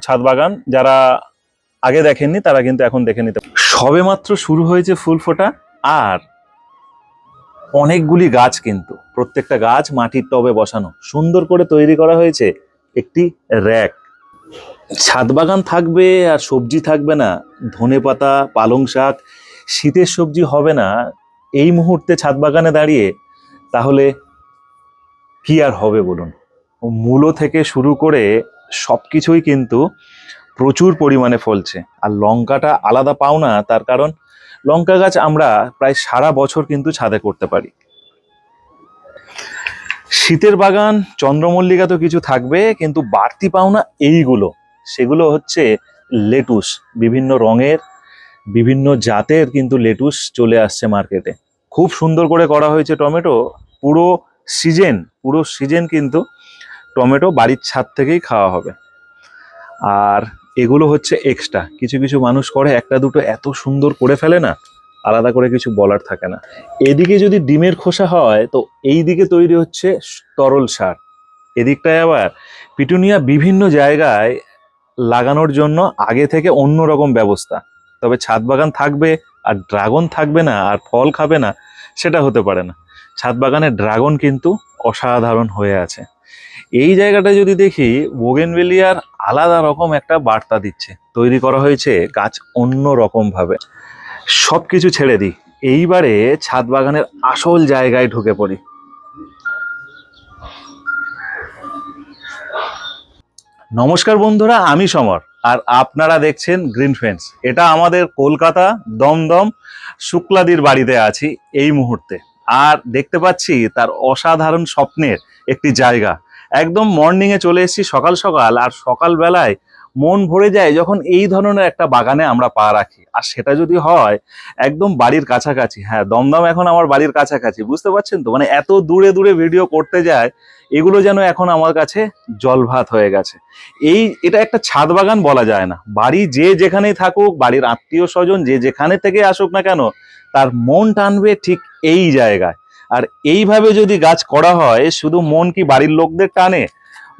ছাদ বাগান, যারা আগে দেখেননি, তারা কিন্তু এখন দেখে নিতে সবে মাত্র শুরু হয়েছে ফুল ফোটা, আর অনেকগুলি গাছ কিন্তু, প্রত্যেকটা গাছ মাটির টবে বসানো। সুন্দর করে তৈরি করা হয়েছে একটি র্যাক। ছাদ বাগান থাকবে আর সবজি থাকবে না, ধনে পাতা, পালং শাক, শীতের সবজি হবে না। এই মুহূর্তে ছাদ বাগানে দাঁড়িয়ে তাহলে কি আর হবে বলুন? মূলো থেকে শুরু করে সবকিছুই কিন্তু প্রচুর পরিমাণে ফলছে। আর লঙ্কাটা আলাদা পাও না তার কারণ লঙ্কা গাছ আমরা প্রায় সারা বছর কিন্তু ছাদে করতে পারি। শীতের বাগান, চন্দ্রমল্লিকা তো কিছু থাকবে, কিন্তু বাড়তি পাওনা এইগুলো। সেগুলো হচ্ছে লেটুস, বিভিন্ন রঙের, বিভিন্ন জাতের কিন্তু লেটুস চলে আসছে মার্কেটে। খুব সুন্দর করে করা হয়েছে টমেটো, পুরো সিজন পুরো সিজন কিন্তু টমেটো বাড়ির ছাদ থেকেই খাওয়া হবে। আর এগুলো হচ্ছে এক্সট্রা কিছু কিছু মানুষ করে, একটা দুটো এত সুন্দর করে ফেলে না, আলাদা করে কিছু বলার থাকে না। এদিকে যদি ডিমের খোসা হয়, তো এই দিকে তৈরি হচ্ছে তরল সার। এদিকটায় আবার পিটুনিয়া বিভিন্ন জায়গায় লাগানোর জন্য আগে থেকে অন্য রকম ব্যবস্থা। তবে ছাদ বাগান থাকবে আর ড্রাগন থাকবে না আর ফল খাবে না, সেটা হতে পারে না। ছাদ বাগানে ড্রাগন কিন্তু অসাধারণ হয়ে আছে। এই জায়গাটা যদি দেখি, বোগেনভেলিয়ার আলাদা রকম একটা বার্তা দিচ্ছে। তৈরি করা হয়েছে গাছ অন্য রকম ভাবে। সব কিছু ছেড়ে দিই। এইবারে ছাদ বাগানের আসল জায়গায় ঢুকে পড়ি। নমস্কার বন্ধুরা, আমি সমর। আর আপনারা দেখছেন গ্রিন ফেন্স। এটা আমাদের কলকাতা দমদম শুক্লাদির বাড়িতে আছি এই মুহূর্তে। আর দেখতে পাচ্ছি তার অসাধারণ স্বপ্নের একটি জায়গা। একদম মর্নিংয়ে চলে এসেছি সকাল সকাল, আর সকাল বেলায় মন ভরে যায় যখন এই ধরনের একটা বাগানে আমরা পা রাখি। আর সেটা যদি হয়, একদম বাড়ির কাছাকাছি হ্যাঁ দমদম এখন আমার বাড়ির কাছাকাছি, বুঝতে পারছেন তো? মানে এত দূরে দূরে ভিডিও করতে যায়, এগুলো যেন এখন আমার কাছে জলভাত হয়ে গেছে। এই, এটা একটা ছাদ বাগান বলা যায় না। বাড়ি যে যেখানেই থাকুক, বাড়ির আত্মীয় স্বজন যে যেখানে থেকে আসুক না কেন, তার মন টানবে ঠিক এই জায়গায়। আর এইভাবে যদি গাছ করা হয় শুধু মন কি বাড়ির লোকদের টানে?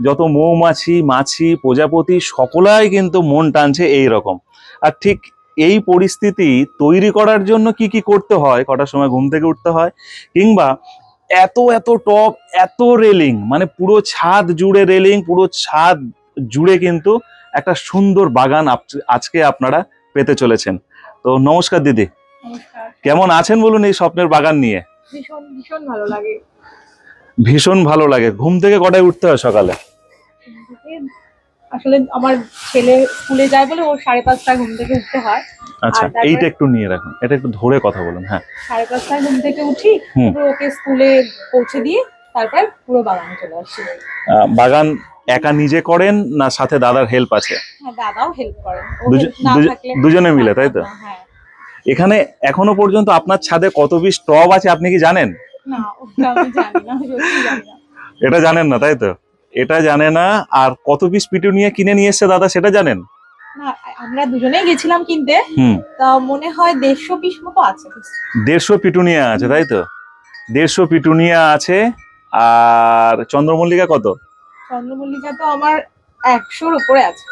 যত মৌমাছি মাছি প্রজাপতি সকলাই কিন্তু মন টানছে এই রকম আর ঠিক এই পরিস্থিতি তৈরি করার জন্য কি কি করতে হয়? কটার সময় ঘুম থেকে উঠতে হয়? কিংবা এত এত টপ এত রেলিং মানে পুরো ছাদ জুড়ে রেলিং পুরো ছাদ জুড়ে কিন্তু একটা সুন্দর বাগান আপ- আজকে আপনারা পেতে চলেছেন। তো নমস্কার দিদি। কেমন আছেন বলুন এই স্বপ্নের বাগান নিয়ে? ভীষণ ভীষণ ভালো লাগে। ভীষণ ভালো লাগে। ঘুম থেকে কটায় উঠতে হয় সকালে? আসলে আমার ছেলে স্কুলে যায় বলে ও সাড়ে পাঁচটায় ঘুম থেকে উঠতে হয়। আচ্ছা এইটা একটু নিয়ে রাখুন। এটা একটু ধরে কথা বলুন হ্যাঁ। সাড়ে পাঁচটায় ঘুম থেকে উঠি ওকে স্কুলে পৌঁছে দিয়ে তারপর পুরো বাগানে চলে আসি। বাগান একা নিজে করেন না সাথে দাদার হেল্প আছে? হ্যাঁ দাদাও হেল্প করেন। দুজনে মিলে, তাই তো? হ্যাঁ এখানে এখনও পর্যন্ত আপনার ছাদে কত পিস টব আছে আপনি কি জানেন? এটা জানেন না তাই তো? এটা জানে না আর কত পিস পিটুনিয়া কিনে নিয়ে এসছে দাদা সেটা জানেন? আমরা দুজনেই গেছিলাম কিনতে। হুম। তা মনে হয় দেড়শো পিস মতো আছে। দেড়শো পিটুনিয়া আছে তাই তো? দেড়শো পিটুনিয়া আছে আর চন্দ্রমল্লিকা কত? চন্দ্রমল্লিকা তো আমার একশোর উপরে আছে।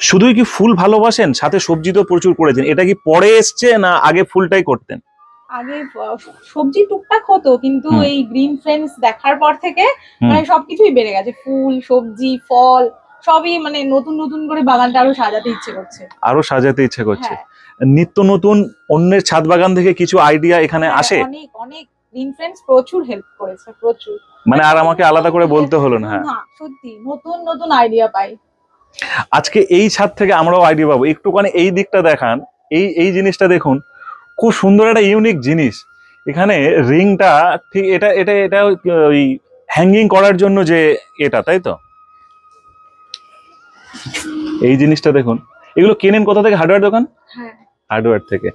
শুধুই কি ফুল ভালোবাসেন? সাথে সবজি তো প্রচুর করেছেন। এটা কি পরে এসছে না আগে ফুলটাই করতেন? আগে সবজি টুকটাক হতো কিন্তু এই গ্রিন ফ্রেন্ডস দেখার পর থেকে। মানে সবকিছুই বেড়ে গেছে। ফুল সবজি ফল সবই মানে নতুন নতুন করে বাগানটা আরও সাজাতে ইচ্ছে করছে। আরও সাজাতে ইচ্ছে করছে। হ্যাঁ। নিত্য নতুন অন্যের ছাদ বাগান থেকে কিছু আইডিয়া এখানে হ্যাঁ, আসে? অনেক অনেক। গ্রিন ফ্রেন্ডস প্রচুর হেল্প করেছে প্রচুর। মানে আর আমাকে আলাদা করে বলতে হলো না হ্যাঁ। না সত্যি নতুন নতুন আইডিয়া পাই। আজকে এই ছাদ থেকে আমরাও আইডিয়া পাবো। একটুখানি এই দিকটা দেখান এই এই জিনিসটা দেখুন খুব সুন্দর একটা ইউনিক জিনিস। এখানে রিংটা ঠিক এটা এটা এটা ওই হ্যাঙ্গিং করার জন্য যে এটা তাই তো? এই জিনিসটা দেখুন। এগুলো কেনেন কোথা থেকে? হার্ডওয়্যার দোকান? হ্যাঁ। হার্ডওয়্যার থেকে।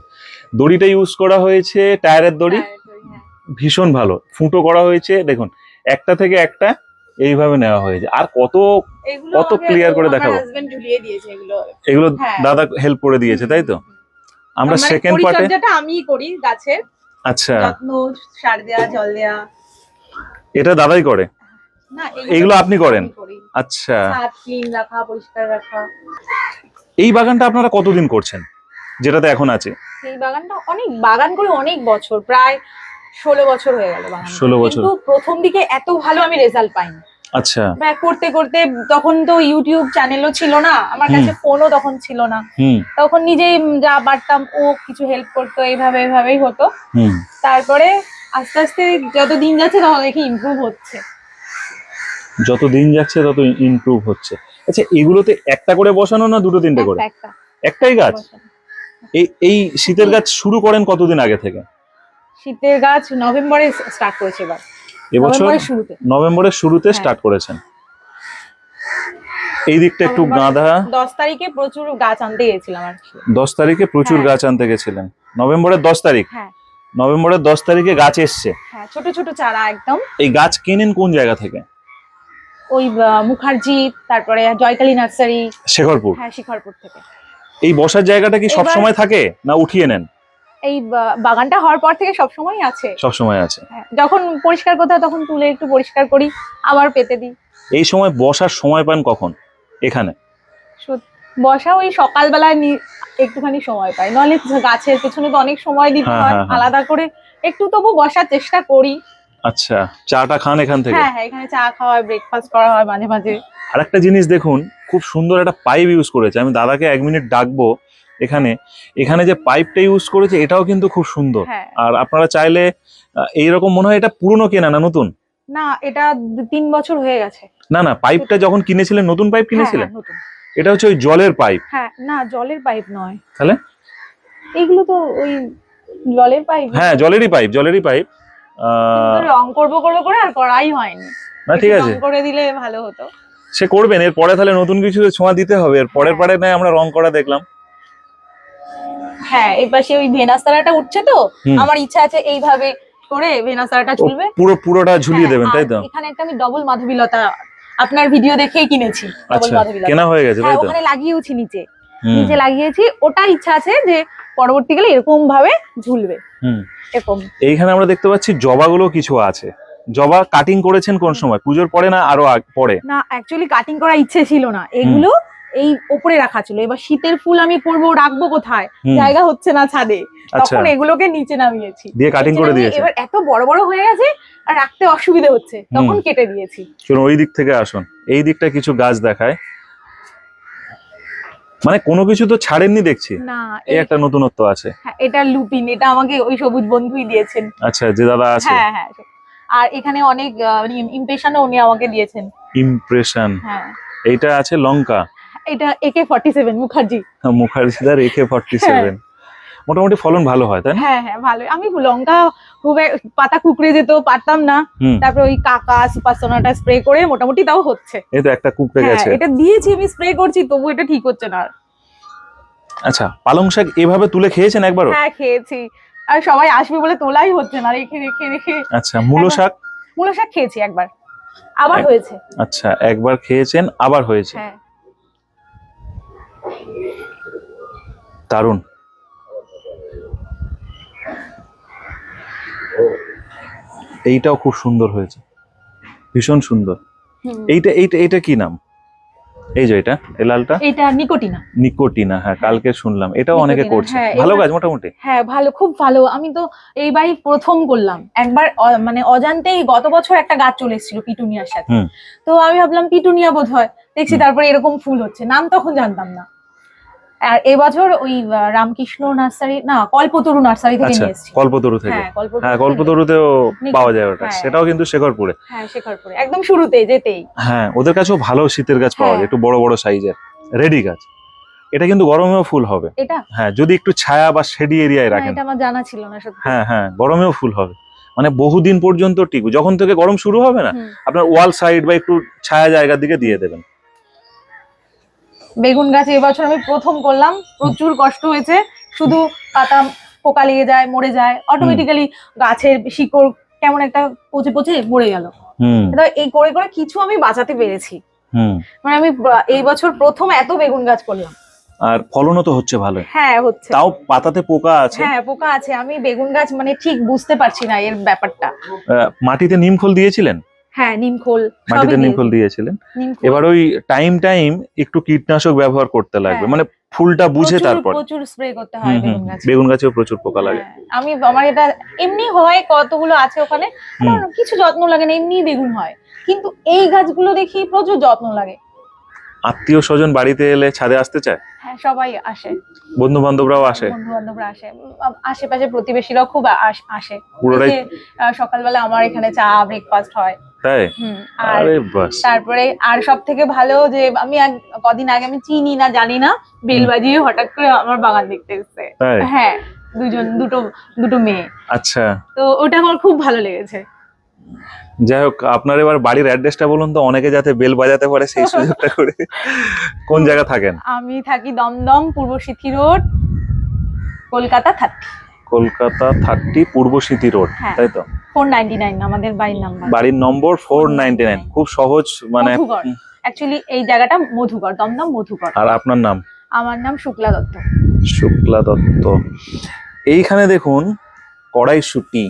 দড়িটা ইউজ করা হয়েছে টায়ারের দড়ি। ভীষণ ভালো। ফুটো করা হয়েছে দেখুন একটা থেকে একটা এইভাবে নেওয়া হয়েছে। আর কত কত ক্লিয়ার করে দেখাবো? এগুলো। হ্যাঁ। দাদা হেল্প করে দিয়েছে তাই তো? আমরা সেকেন্ড পার্টে আমিই করি গাছের। আচ্ছা। সার দেয়া জল দেয়া। এটা দাদাই করে? এগুলো আপনি করেন? আচ্ছা। রাখা পরিষ্কার রাখা। এই বাগানটা আপনারা কতদিন করছেন? যেটাতে এখন আছে। এই বাগানটা অনেক বাগান করে অনেক বছর। প্রায় ষোলো বছর হয়ে গেল 16 বছর। কিন্তু প্রথম দিকে এত ভালো আমি রেজাল্ট পাইনি। আচ্ছা। করতে করতে তখন তো ইউটিউব চ্যানেলও ছিল না আমার কাছে ফোনও তখন ছিল না। তখন নিজেই যা পারতাম ও কিছু হেল্প করতো এইভাবে এইভাবেই হতো। হুম। তারপরে আস্তে আস্তে যত দিন যাচ্ছে তত দেখি ইমপ্রুভ হচ্ছে। যত দিন যাচ্ছে তত ইমপ্রুভ হচ্ছে। আচ্ছা এগুলোতে একটা করে বসানো না দুটো তিনটে করে? একটা। একটা একটাই গাছ? এই এই শীতের গাছ শুরু করেন কতদিন আগে থেকে? শীতের গাছ নভেম্বরে স্টার্ট করেছে এবার। এবছর নভেম্বরের শুরুতে। শুরুতে হ্যাঁ। স্টার্ট করেছেন। এই দিকটা একটু গাঁদা। দশ তারিখে প্রচুর গাছ আনতে গেছিলাম আর দশ তারিখে প্রচুর হ্যাঁ। গাছ আনতে গেছিলেন। নভেম্বরের দশ তারিখ। হ্যাঁ। নভেম্বরের দশ তারিখে গাছ এসছে। হ্যাঁ ছোট ছোট চারা একদম। এই গাছ কেনেন কোন জায়গা থেকে? ওই মুখার্জি তারপরে জয়কালী নার্সারি। শেখরপুর। হ্যাঁ শিখরপুর থেকে। এই বসার জায়গাটা কি সব সময় থাকে না উঠিয়ে নেন? এই বাগানটা হওয়ার পর থেকে সব সময় আছে। সবসময় আছে। হ্যাঁ, যখন পরিষ্কার করতে হয় তখন তুলে একটু পরিষ্কার করি আবার পেতে দিই। এই সময় বসার সময় পান কখন? এখানে? বসা ওই সকালবেলায় নি- একটুখানি সময় পাই। নাহলে গাছের পেছনে তো অনেক সময় দিতে হ্যাঁ, হয়। হ্যাঁ। আলাদা করে একটু তবু বসার চেষ্টা করি। আচ্ছা চাটা খান এখান থেকে? হ্যাঁ হ্যাঁ এখানে চা খাওয়া হয় ব্রেকফাস্ট করা হয় মাঝে মাঝে। আর একটা জিনিস দেখুন খুব সুন্দর একটা পাইপ ইউজ করেছে। আমি দাদাকে এক মিনিট ডাকবো। এখানে এখানে যে পাইপটা ইউজ করেছে এটাও কিন্তু খুব সুন্দর। হ্যাঁ। আর আপনারা চাইলে এইরকম মনে হয় এটা পুরনো কেনা না নতুন? না এটা তিন বছর হয়ে গেছে। না না পাইপটা যখন কিনেছিলেন নতুন পাইপ হ্যাঁ, কিনেছিলেন? হ্যাঁ, এটা হচ্ছে ওই জলের পাইপ হ্যাঁ না জলের পাইপ নয়। তাহলে? এইগুলো তো ওই জলের পাইপ হ্যাঁ জলেরই পাইপ জলেরই পাইপ রং করব করব করে আর করাই হয়নি। না ঠিক আছে। করে দিলে ভালো হতো। সে করবেন এর পরে তাহলে নতুন কিছু ছোঁয়া দিতে হবে। এর পরের। পারে নয় আমরা রং করা দেখলাম। হ্যাঁ এই পাশে ওই ভেনাস্তারাটা উঠছে তো আমার ইচ্ছা আছে এইভাবে করে ভেনাস্তারাটা ঝুলবে। পুরো পুরোটা ঝুলিয়ে হ্যাঁ, দেবেন তাই তো? এখানে একটা আমি ডবল মাধবীলতা আপনার ভিডিও দেখেই কিনেছি ডবল আচ্ছা মাধবীলতা। কেনা হয়ে গেছে হ্যাঁ তাই তো? ওখানে লাগিয়েছি নিচে নিচে লাগিয়েছি ওটা ইচ্ছা আছে যে পরবর্তীকালে এরকম ভাবে ঝুলবে হুম। এরকম। এইখানে আমরা দেখতে পাচ্ছি জবাগুলো কিছু আছে। জবা কাটিং করেছেন কোন সময়? পুজোর পরে না আরও আগ- পরে? না অ্যাকচুয়ালি কাটিং করার ইচ্ছে ছিল না। এগুলো এই ওপরে রাখা ছিল। এবার শীতের ফুল আমি করব রাখব কোথায়? জায়গা হচ্ছে না ছাদে। আচ্ছা। তখন এগুলোকে নিচে নামিয়েছি। দিয়ে কাটিং করে দিয়েছি। এবার এত বড় বড় হয়ে গেছে আর রাখতে অসুবিধে হচ্ছে। তখন কেটে দিয়েছি। চলুন ওই দিক থেকে আসুন। এই দিকটা কিছু গাছ দেখায়। মানে কোনো কিছু তো ছাড়েননি দেখছি। না এই এই- একটা নতুনত্ব আছে। হ্যাঁ, এটা লুপিন এটা আমাকে ওই সবুজ বন্ধুই দিয়েছেন। আচ্ছা যে দাদা আছে। হ্যাঁ হ্যাঁ আর এখানে অনেক ইমপ্রেশনও উনি আমাকে দিয়েছেন। ইমপ্রেশন হ্যাঁ। এইটা আছে লঙ্কা। এটা AK forty seven Mukherjee. মুখার্জিদার AK forty seven মোটামুটি ফলন ভালো হয় তাই না? হ্যাঁ হ্যাঁ ভালো আমি লঙ্কা খুব পাতা কুকড়ে যেত পারতাম না। তারপরে ওই কাকা সুপার সোনাটা স্প্রে করে মোটামুটি তাও হচ্ছে। এই তো একটা কুকড়ে হ্যাঁ গেছে। এটা দিয়েছি আমি স্প্রে করছি তবু এটা ঠিক হচ্ছে না আর। আচ্ছা পালং শাক এভাবে তুলে খেয়েছেন একবারও? হ্যাঁ খেয়েছি। আর সবাই আসবে বলে তোলাই হচ্ছে না রেখে রেখে রেখে। আচ্ছা মূলো শাক? মূলো শাক খেয়েছি একবার। আবার হয়েছে। আচ্ছা একবার খেয়েছেন আবার হয়েছে। হ্যাঁ। দারুণ। এইটাও খুব সুন্দর হয়েছে। ভীষণ সুন্দর। এইটা এইটা এইটা কি নাম? এই যে এটা এই লালটা? এটা নিকোটিনা। নিকোটিনা হ্যাঁ কালকে শুনলাম। এটাও অনেকে করছে। হ্যাঁ, ভালো এবার- কাজ মোটামুটি। হ্যাঁ ভালো খুব ভালো। আমি তো এইবারই প্রথম করলাম। একবার মানে অজান্তেই গত বছর একটা গাছ চলে এসেছিল পিটুনিয়ার সাথে। তো আমি ভাবলাম পিটুনিয়া বোধ হয় দেখছি তারপরে এরকম ফুল হচ্ছে। নাম তখন জানতাম না। এবছর ওই রামকৃষ্ণ নার্সারি না কল্পতরু নার্সারি থেকে আচ্ছা নিয়ে এসেছি। কল্পতরু থেকে। হ্যাঁ হ্যাঁ। কল্পতরুতেও পাওয়া যায় ওটা। হ্যাঁ। সেটাও কিন্তু শেখরপুরে। হ্যাঁ শেখরপুরে। একদম শুরুতে যেতেই। হ্যাঁ ওদের কাছেও ভালো শীতের গাছ পাওয়া যায় হ্যাঁ। একটু বড় বড় সাইজের। রেডি গাছ। এটা কিন্তু গরমেও ফুল হবে। এটা? হ্যাঁ যদি একটু ছায়া বা শেডি এরিয়ায় রাখেন। এটা আমার জানা ছিল না সত্যি। হ্যাঁ হ্যাঁ গরমেও ফুল হবে। মানে বহুদিন পর্যন্ত টিকু যখন থেকে গরম শুরু হবে না আপনার ওয়াল সাইড বা একটু ছায়া জায়গার দিকে দিয়ে দেবেন। বেগুন গাছ এবছর আমি প্রথম করলাম। প্রচুর কষ্ট হয়েছে। শুধু পাতা পোকা লেগে যায় মরে যায়। অটোমেটিক্যালি গাছের শিকড় কেমন একটা পচে পচে মরে গেল। এই করে করে কিছু আমি বাঁচাতে পেরেছি। মানে আমি এই বছর প্রথম এত বেগুন গাছ করলাম। আর ফলনও তো হচ্ছে ভালো। হ্যাঁ হচ্ছে। তাও পাতাতে পোকা আছে? হ্যাঁ পোকা আছে। আমি বেগুন গাছ মানে ঠিক বুঝতে পারছি না এর ব্যাপারটা। মাটিতে নিম খোল দিয়েছিলেন? হ্যাঁ নিমখোল মাটিতে নিমখোল দিয়েছিলেন। এবার ওই টাইম টাইম একটু কীটনাশক ব্যবহার করতে লাগবে। হ্যাঁ। মানে ফুলটা বুঝে তারপর। প্রচুর স্প্রে করতে হয় বেগুন গাছে। গাছেও প্রচুর পোকা লাগে। হ্যাঁ, আমি আমার এটা এমনি হয় কতগুলো আছে ওখানে। কিছু যত্ন লাগে না এমনি বেগুন হয়। কিন্তু এই গাছগুলো দেখি প্রচুর যত্ন লাগে। আত্মীয় স্বজন বাড়িতে এলে ছাদে আসতে চায়? হ্যাঁ সবাই আসে। বন্ধু বান্ধবরাও আসে? বন্ধু বান্ধবরা আসে আশেপাশে প্রতিবেশীরাও খুব আস- পুরোটাই সকালবেলা আমার এখানে চা ব্রেকফাস্ট হয়। তাই? আরে বাস। তারপরে আর সব থেকে ভালো যে আমি কদিন আগে আমি চিনি না জানি না বেল বাজিয়ে হঠাৎ করে আমার বাগান দেখতে এসছে। হ্যাঁ দুজন দুটো দুটো মেয়ে। আচ্ছা। তো ওটা আমার খুব ভালো লেগেছে। যাই হোক আপনার এবার বাড়ির অ্যাড্রেসটা বলুন তো অনেকে যাতে বেল বাজাতে পারে সেই সুযোগটা করে। কোন জায়গা থাকেন? আমি থাকি দমদম পূর্ব Sinthee road Kolkata thirty. Kolkata thirty পূর্ব স্মৃতি রোড হ্যাঁ। তাই তো? ফোর নাইনটি নাইন আমাদের বাড়ির নাম্বার বাড়ির নম্বর ফোর নাইনটি নাইন খুব সহজ মানে অ্যাকচুয়ালি এই জায়গাটা মধুকর দমদম মধুকর আর আপনার নাম? আমার নাম শুক্লা দত্ত। শুক্লা দত্ত। এইখানে দেখুন কড়াইশুটি।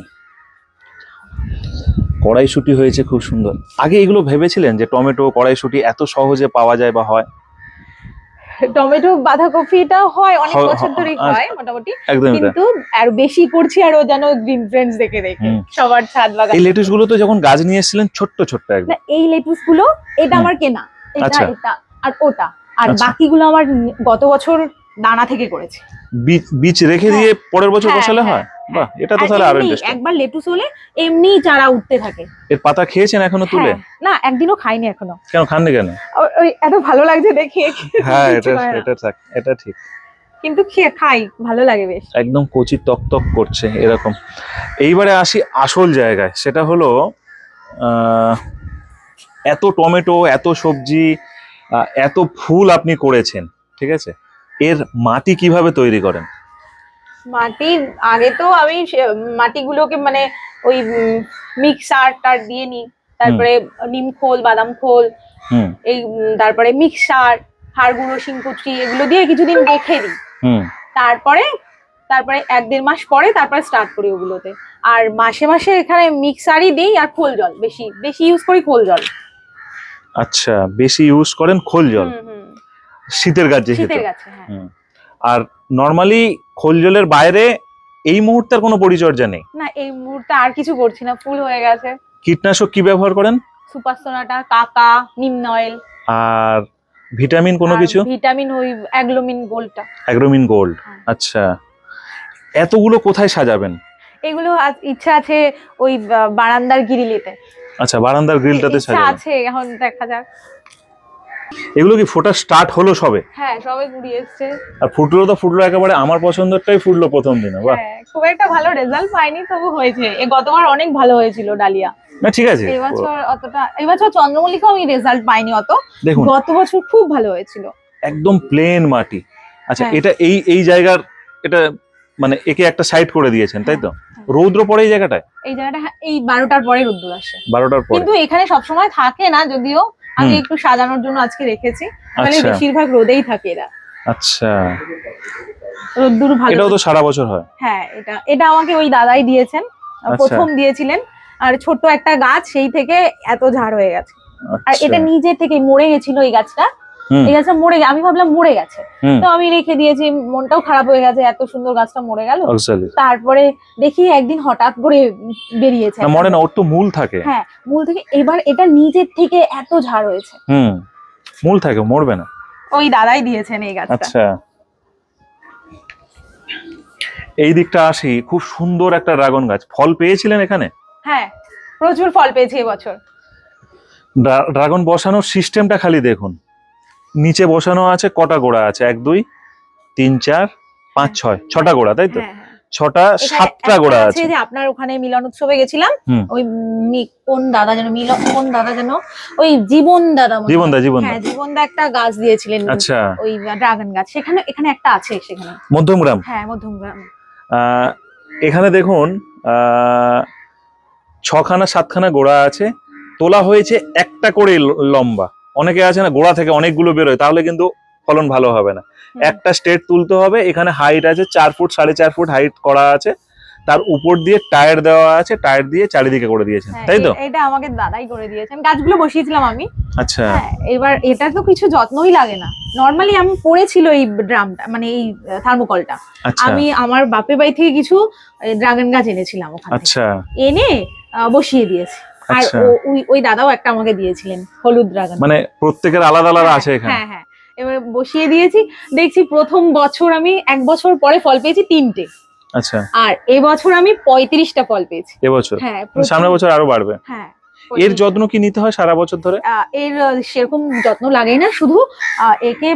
কড়াইশুটি হয়েছে খুব সুন্দর। আগে এগুলো ভেবেছিলেন যে টমেটো কড়াইশুটি এত সহজে পাওয়া যায় বা হয়? টমেটো বাঁধাকপিটা হয় অনেক বছর ধরেই। হয়। মোটামুটি। কিন্তু আর বেশি করছি আরও যেন গ্রিন ফ্রেন্ডস দেখে দেখে। সবার ছাদ বাগান। এই লেটুসগুলো তো যখন গাছ নিয়ে এসেছিলেন ছোট্ট ছোট্ট একদম। না এই লেটুসগুলো এটা আমার কেনা। এটা আচ্ছা। এটা আর ওটা। আর আচ্ছা। বাকিগুলো আমার গত বছর দানা থেকে করেছে। বীজ রেখে দিয়ে পরের বছর হ্যাঁ, বসালে হ্যাঁ, হয়? বাহ এটা তো তাহলে আরও ইন্টারেস্টিং একবার লেটুস হলে এমনি চারা উঠতে থাকে। এর পাতা খেয়েছেন এখনও তুলে? হ্যাঁ, না একদিনও খাইনি এখনও। কেন খাননি কেন? ওই এত ভালো লাগছে দেখে। হ্যাঁ এটা এটা থাক এটা ঠিক। কিন্তু খেয়ে খাই ভালো লাগে বেশ। একদম কচি তক তক করছে এরকম। এইবারে আসি আসল জায়গায় সেটা হলো আহ, এত টমেটো এত সবজি এত ফুল আপনি করেছেন ঠিক আছে? এর মাটি কীভাবে তৈরি করেন? মাটি আগে তো আমি মাটিগুলোকে মানে ওই মিক্সার টার দিয়ে নিই। তারপরে নিম খোল বাদাম খোল এই তারপরে মিক্সার হাড় গুঁড়ো শিংকুচি এগুলো দিয়ে কিছুদিন রেখে দিই। হুম। তারপরে তারপরে এক দেড় মাস পরে তারপরে স্টার্ট করি ওগুলোতে। আর মাসে মাসে এখানে মিক্সারই দিই আর খোল জল বেশি বেশি ইউজ করি খোল জল। আচ্ছা বেশি ইউজ করেন খোল জল। শীতের গাছ শীতের গাছে হ্যাঁ। আর নর্মালি খোল জলের বাইরে এই মুহূর্তের কোনো পরিচর্যা নেই। না এই মুহূর্তে আর কিছু করছি না ফুল হয়ে গেছে। কীটনাশক কি ব্যবহার করেন? সুপারসোনাটা কাকা নিম অয়েল আর ভিটামিন কোনো কিছু? ভিটামিন ওই অ্যাগ্লোমিন গোল্ডটা অ্যাগ্রোমিন গোল্ড হ্যাঁ। আচ্ছা। এতগুলো কোথায় সাজাবেন? এগুলো ইচ্ছা আছে ওই বারান্দার গিরিলিতে আচ্ছা বারান্দার গ্রিলটাতে সাজাবেন। আছে এখন দেখা যাক। এগুলো কি ফোটা স্টার্ট হলো সবে? হ্যাঁ ঘুরিয়ে এসছে। আর ফুটলো তো ফুটলো একেবারে আমার পছন্দেরটাই ফুটলো প্রথম দিনে বাহ। হ্যাঁ খুব একটা ভালো রেজাল্ট পাইনি তবু হয়েছে। এ গতবার অনেক ভালো হয়েছিল ডালিয়া। না ঠিক আছে। এবছর অতটা এবছর চন্দ্রমল্লিকাও আমি রেজাল্ট পাইনি অত। দেখুন। গত বছর খুব ভালো হয়েছিল। একদম প্লেন মাটি। আচ্ছা হ্যাঁ। এটা এই এই জায়গার এটা মানে একে একটা সাইড করে দিয়েছেন তাই তো? হ্যাঁ। রৌদ্র পড়ে এই জায়গাটায়? এই জায়গাটা এই বারোটার পরে রৌদ্র আসে। বারোটার পরে। কিন্তু এখানে সবসময় থাকে না যদিও আমি একটু সাজানোর জন্য আজকে রেখেছি। মানে আচ্ছা। বেশিরভাগ রোদেই থাকে এরা। আচ্ছা। রোদ্দুর ভালো এটাও তো সারা বছর হয়। হ্যাঁ এটা এটা আমাকে ওই দাদাই দিয়েছেন। আচ্ছা। প্রথম দিয়েছিলেন। আর ছোট একটা গাছ সেই থেকে এত ঝাড় হয়ে গেছে। আর আচ্ছা। এটা নিজে থেকে মরে গেছিল এই গাছটা। এই গাছটা মরে গে- আমি ভাবলাম মরে গেছে। তো আমি রেখে দিয়েছি মনটাও খারাপ হয়ে গেছে এত সুন্দর গাছটা মরে গেল। তারপরে দেখি একদিন হঠাৎ করে বেরিয়েছে মরে না ওর তো মূল থাকে। হ্যাঁ মূল থেকে এবার এটা নিজের থেকে এত ঝাড় হয়েছে। হুম মূল থাকে মরবে না। ওই দাদাই দিয়েছেন এই গাছটা। আচ্ছা। এই দিকটা আসি খুব সুন্দর একটা ড্রাগন গাছ। ফল পেয়েছিলেন এখানে? হ্যাঁ প্রচুর ফল পেয়েছি এবছর। ড্রা- ড্রাগন বসানোর সিস্টেমটা খালি দেখুন। নিচে বসানো আছে কটা গোড়া আছে? এক দুই তিন চার পাঁচ ছয়। ছটা গোড়া তাই তো? হ্যাঁ হ্যাঁ। ছটা সাতটা গোড়া আছে যে আপনার ওখানে মিলন উৎসবে গেছিলাম ওই কোন দাদা যেন মিলন কোন দাদা যেন ওই জীবন দাদা মনে হয়। জীবনদা জীবনদা হ্যাঁ জীবনদা একটা গাছ দিয়েছিলেন। আচ্ছা। ওই ড্রাগন গাছ। সেখানে এখানে একটা আছে সেখানে। মধ্যমগ্রাম? হ্যাঁ মধ্যমগ্রাম। এখানে দেখুন আহ, ছখানা সাতখানা গোড়া আছে। তোলা হয়েছে একটা করে লম্বা। অনেকে আছে না গোড়া থেকে অনেকগুলো বেরোয় তাহলে কিন্তু ফলন ভালো হবে না। একটা স্টেট তুলতে হবে এখানে হাইট আছে চার ফুট সাড়ে চার ফুট হাইট করা আছে তার উপর দিয়ে টায়ার দেওয়া আছে টায়ার দিয়ে চারিদিকে করে দিয়েছেন হ্যাঁ, তাই তো? এটা আমাকে দাদাই করে দিয়েছেন গাছগুলো বসিয়েছিলাম আমি। আচ্ছা। হ্যাঁ এবার এটা তো কিছু যত্নই লাগে না। নর্মালি আমি পড়েছিল এই ড্রামটা মানে এই থার্মোকলটা আচ্ছা। আমি আমার বাপের বাড়ি থেকে কিছু ড্রাগন গাছ এনেছিলাম ওখানে আচ্ছা। এনে আহ, বসিয়ে দিয়েছি। আর আচ্ছা। ওই ওই দাদাও একটা আমাকে দিয়েছিলেন হলুদ ড্রাগন মানে প্রত্যেকের আলাদা আলাদা আছে এখানে? হ্যাঁ হ্যাঁ। এবার বসিয়ে দিয়েছি দেখছি প্রথম বছর আমি এক বছর পরে ফল পেয়েছি তিনটে। আচ্ছা। আর এবছর আমি পঁয়ত্রিশটা ফল পেয়েছি। এবছর হ্যাঁ প্রচুর- সামনের বছর আরও বাড়বে? হ্যাঁ এর যত্ন কি নিতে হয় সারা বছর ধরে? এর সেরকম যত্ন লাগেই না শুধু একে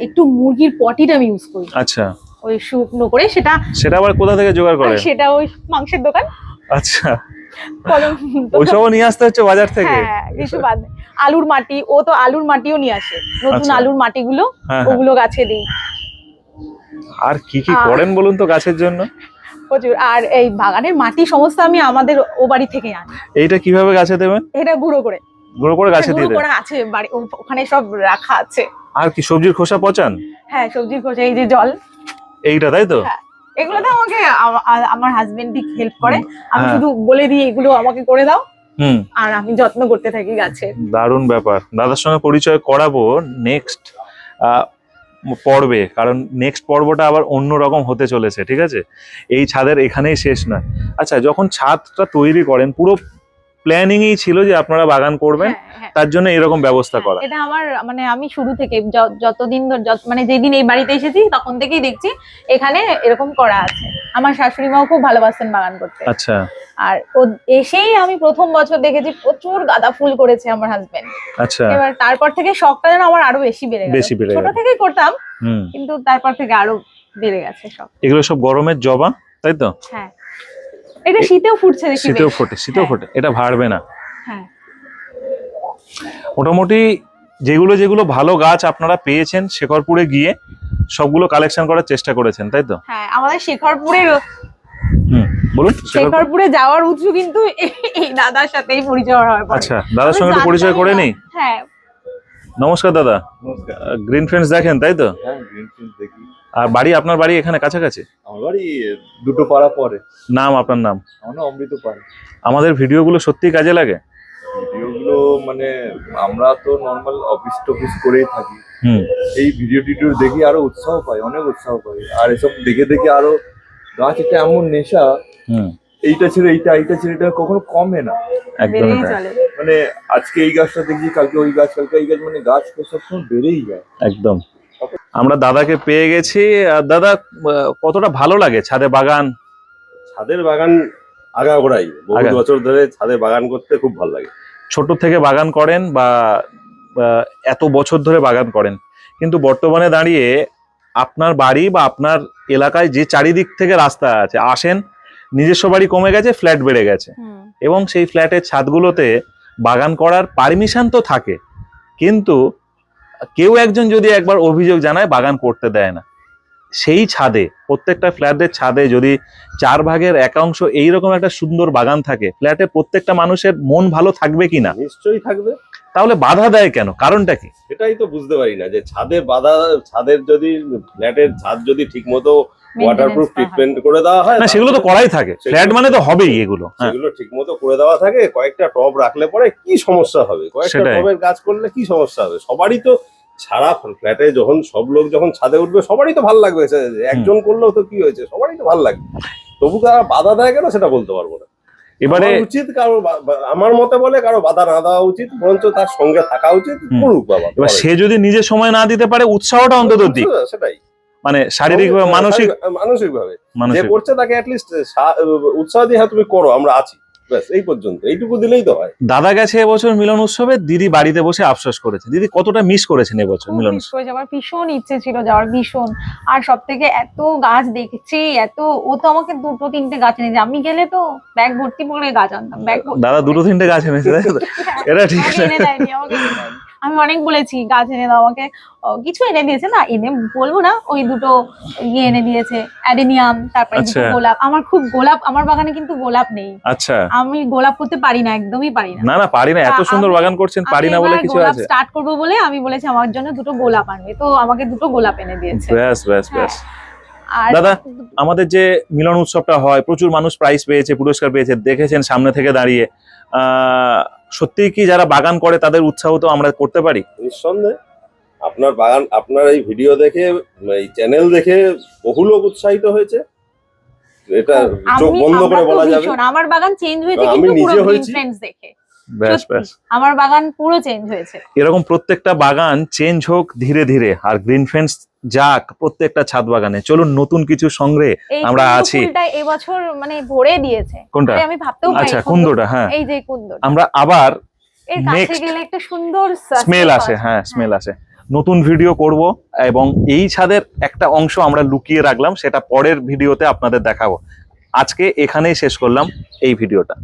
একটু মুরগির পটিটা আমি ইউজ করি। আচ্ছা। ওই শুকনো করে সেটা সেটা আবার কোথা থেকে জোগাড় করে? সেটা ওই মাংসের দোকান। আচ্ছা। ওইসবও নিয়ে আসতে হচ্ছে বাজার থেকে? হ্যাঁ কিছু বাদ আলুর মাটি ও তো আলুর মাটিও নিয়ে আসে। নতুন আচ্ছা। আলুর মাটিগুলো হ্যাঁ হ্যাঁ। ওগুলো গাছে দিই। আর কি কি করেন বলুন তো গাছের জন্য? প্রচুর। আর এই বাগানের মাটি সমস্ত আমি আমাদের ও বাড়ি থেকে আনি। এইটা কীভাবে গাছে দেবেন? এটা গুঁড়ো করে। গুঁড়ো করে গাছে দিয়ে দেন? করা আছে বাড়ি ওখানে সব রাখা আছে। আর কি সবজির খোসা পচান? হ্যাঁ সবজির খোসা এই যে জল। এইটা তাই তো? হ্যাঁ। এগুলো তো আমাকে আমার হাজবেন্ড হেল্প করে। আমি হ্যাঁ। শুধু বলে দিই এগুলো আমাকে করে দাও হুম। আর আমি যত্ন করতে থাকি গাছের দারুণ ব্যাপার। দাদার সঙ্গে পরিচয় করাবো নেক্সট পর্বে কারণ নেক্সট পর্বটা আবার অন্য রকম হতে চলেছে ঠিক আছে? এই ছাদের এখানেই শেষ নয়। আচ্ছা যখন ছাদটা তৈরি করেন পুরো প্ল্যানিংই ছিল যে আপনারা বাগান করবেন হ্যাঁ, হ্যাঁ। তার জন্য এরকম ব্যবস্থা করা। এটা আমার মানে আমি শুরু থেকে যতদিন মানে যেদিন এই বাড়িতে এসেছি তখন থেকেই দেখছি এখানে এরকম করা আছে। আমার শাশুড়ি মাও খুব ভালোবাসেন বাগান করতে। আচ্ছা। আর ও এসেই আমি প্রথম বছর দেখেছি প্রচুর গাঁদা ফুল করেছে আমার হাজবেন্ড আচ্ছা। এবার তারপর থেকে শখটা যেন আমার আরও বেশি বেড়ে গেছে বেশি বেড়ে ছোট। থেকেই করতাম কিন্তু তারপর থেকে আরও বেড়ে গেছে সব এগুলো সব গরমের জবা তাই তো? হ্যাঁ। এটা শীতেও ফুটছে দেখি শীতেও ফোটে শীতেও হ্যাঁ। ফোটে এটা ভাড়বে না। হ্যাঁ। মোটামুটি যেগুলো যেগুলো ভালো গাছ আপনারা পেয়েছেন শেখরপুরে গিয়ে সবগুলো কালেকশন করার চেষ্টা করেছেন তাই তো? হ্যাঁ আমাদের শেখরপুরের বলুন শেখরপুর- যাওয়ার উৎস কিন্তু এই- এই দাদার সাথেই পরিচয় হয় আচ্ছা দাদার সঙ্গে একটু পরিচয় করে না। হ্যাঁ। নমস্কার দাদা। নমস্কার। গ্রিন ফ্রেন্ডস দেখেন তাই তো? হ্যাঁ গ্রিন ফিল্ড দেখি। আর বাড়ি আপনার বাড়ি এখানে কাছাকাছি? আমার বাড়ি দুটো পাড়া পরে। নাম আপনার নাম? আমার নাম অমৃত পাড়া আমাদের ভিডিওগুলো সত্যি কাজে লাগে? ভিডিওগুলো মানে আমরা তো নর্মাল অফিস টফিস করেই থাকি। হুম। এই ভিডিও টিডিও দেখি আরও উৎসাহ পাই অনেক উৎসাহ পাই। আর এসব দেখে দেখে আরও গাছ একটা এমন নেশা হুম। এইটা ছিল এইটা এইটা ছিল এটা কখনো কমে না। একদমই বেড়েই মানে আজকে এই গাছটা দেখি কালকে ওই গাছ কালকে এই গাছ মানে গাছ তো সবসময় বেড়েই যায়। একদম। আমরা দাদাকে পেয়ে গেছি। আর দাদা কতটা ভালো লাগে ছাদে বাগান? ছাদের বাগান আগাগোড়াই। বহু আগা- বছর ধরে ছাদে বাগান করতে খুব ভালো লাগে। ছোট থেকে বাগান করেন বা এত বছর ধরে বাগান করেন। কিন্তু বর্তমানে দাঁড়িয়ে আপনার বাড়ি বা আপনার এলাকায় যে চারিদিক থেকে রাস্তা আছে আসেন নিজস্ব বাড়ি কমে গেছে ফ্ল্যাট বেড়ে গেছে। এবং সেই ফ্ল্যাটের ছাদগুলোতে বাগান করার পারমিশন তো থাকে। কিন্তু কেউ একজন যদি একবার অভিযোগ জানায় বাগান করতে দেয় না। সেই ছাদে প্রত্যেকটা ফ্ল্যাটের ছাদে যদি চার ভাগের একাংশ এইরকম একটা সুন্দর বাগান থাকে ফ্ল্যাটে প্রত্যেকটা মানুষের মন ভালো থাকবে কিনা? নিশ্চয়ই থাকবে। তাহলে বাধা দেয় কেন? কারণটা কি? সেটাই তো বুঝতে পারি না যে ছাদে বাধা ছাদের যদি ফ্ল্যাটের ছাদ যদি ঠিক মতো ওয়াটারপ্রুফ। ট্রিটমেন্ট করে দেওয়া হয় না সেগুলো তো করাই থাকে। ফ্ল্যাট মানে তো হবেই এগুলো। হ্যাঁ। সেগুলো ঠিক মতো করে দেওয়া থাকে। কয়েকটা টব রাখলে পরে কি সমস্যা হবে? কয়েকটা টবের গাছ করলে কি সমস্যা হবে? সবারই তো ছাড়া ফ্ল্যাটে যখন সব লোক যখন ছাদে উঠবে সবারই তো ভালো লাগবে। একজন করলেও তো কি হয়েছে? সবারই তো ভালো লাগবে। তবু তারা বাধা দেয় কেন সেটা বলতে পারব না। এবারে উচিত কারও আমার মতে বলে কারও বাধা না দেওয়া উচিত বরঞ্চ তার সঙ্গে থাকা উচিত করুক বাবা এবার সে যদি নিজে সময় না দিতে পারে উৎসাহটা অন্তত দিক। সেটাই। মানে শারীরিক মানসিক মানসিক ভাবে যে করছে তাকে অ্যাটলিস্ট উৎসাহ দিয়ে হ্যাঁ তুমি করো আমরা আছি। ব্যাস এই পর্যন্ত। এইটুকু দিলেই তো হয়। দাদা গেছে এবছর মিলন উৎসবে দিদি বাড়িতে বসে আফসোস করেছে। দিদি কতটা মিস করেছেন এবছর মিলন উৎসব? করেছি, আমার ভীষণ ইচ্ছে ছিল যাওয়ার ভীষণ। আর সব থেকে এত গাছ দেখছি এত ও তো আমাকে দুটো তিনটে গাছ এনেছে। আমি গেলে তো ব্যাগ ভর্তি করে গাছ আনতাম ব্যাগ দাদা দুটো তিনটে গাছ এনেছে। তাই এটা ঠিক আমাকে আমি অনেক বলেছি গাছ এনে দাও আমাকে। কিছু এনে দিয়েছে না এনে বলব না ওই দুটো ইয়ে এনে দিয়েছে অ্যাডেনিয়াম তারপরে দুটো আচ্ছা। গোলাপ। আমার খুব গোলাপ আমার বাগানে কিন্তু গোলাপ নেই। আচ্ছা। আমি গোলাপ করতে পারি না একদমই পারি না। না না পারি না এত সুন্দর বাগান করছেন পারি না বলে কিছু আছে? স্টার্ট করব বলে আমি বলেছি আমার জন্য দুটো গোলাপ আনবে। তো আমাকে দুটো গোলাপ এনে দিয়েছে। ব্যাস ব্যাস হ্যাঁ। ব্যাস। আর দাদা, আমাদের যে মিলন উৎসবটা হয় প্রচুর মানুষ প্রাইজ পেয়েছে পুরস্কার পেয়েছে দেখেছেন সামনে থেকে দাঁড়িয়ে। আহ সত্যিই কি যারা বাগান করে তাদের উৎসাহ তো আমরা করতে পারি? নিঃসন্দেহে। আপনার বাগান আপনার এই ভিডিও দেখে এই চ্যানেল দেখে বহু লোক উৎসাহিত হয়েছে। এটা চোখ বন্ধ করে বলা যাবে। আমার বাগান চেঞ্জ হয়েছে আমি কিন্তু নিজে পুরো হয়েছি। ফ্রেন্ডস দেখে। ব্যাস ব্যাস আমার বাগান পুরো চেঞ্জ হয়েছে। এরকম প্রত্যেকটা বাগান চেঞ্জ হোক ধীরে ধীরে। আর গ্রিন ফেন্স যাক প্রত্যেকটা ছাদ বাগানে। চলুন নতুন কিছু সংগ্রহে আমরা আছি। এবছর মানে ভরে দিয়েছে। কোনটা? আমি ভাবতেও আচ্ছা কুন্দটা হ্যাঁ। এই যে কুন্দর আমরা আবার এর কাছে গেলে একটা সুন্দর স্মেল আসে হ্যাঁ স্মেল আসে। নতুন ভিডিও করব এবং এই ছাদের একটা অংশ আমরা লুকিয়ে রাখলাম সেটা পরের ভিডিওতে আপনাদের দেখাবো। আজকে এখানেই শেষ করলাম এই ভিডিওটা